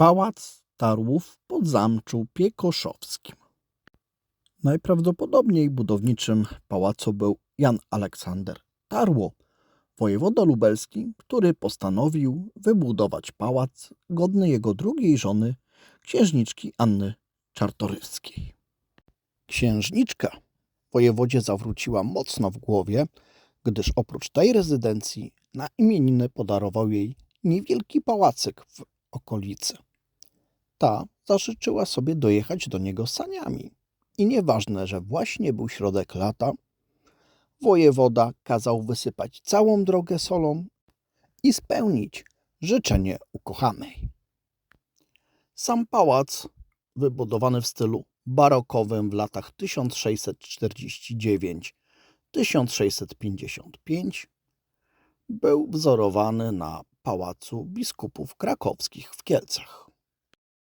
Pałac Tarłów pod Zamczu Piekoszowskim. Najprawdopodobniej budowniczym pałacu był Jan Aleksander Tarło, wojewoda lubelski, który postanowił wybudować pałac godny jego drugiej żony, księżniczki Anny Czartorywskiej. Księżniczka wojewodzie zawróciła mocno w głowie, gdyż oprócz tej rezydencji na imieniny podarował jej niewielki pałacyk w okolicy. Ta zażyczyła sobie dojechać do niego saniami i nieważne, że właśnie był środek lata, wojewoda kazał wysypać całą drogę solą i spełnić życzenie ukochanej. Sam pałac, wybudowany w stylu barokowym w latach 1649-1655, był wzorowany na pałacu biskupów krakowskich w Kielcach.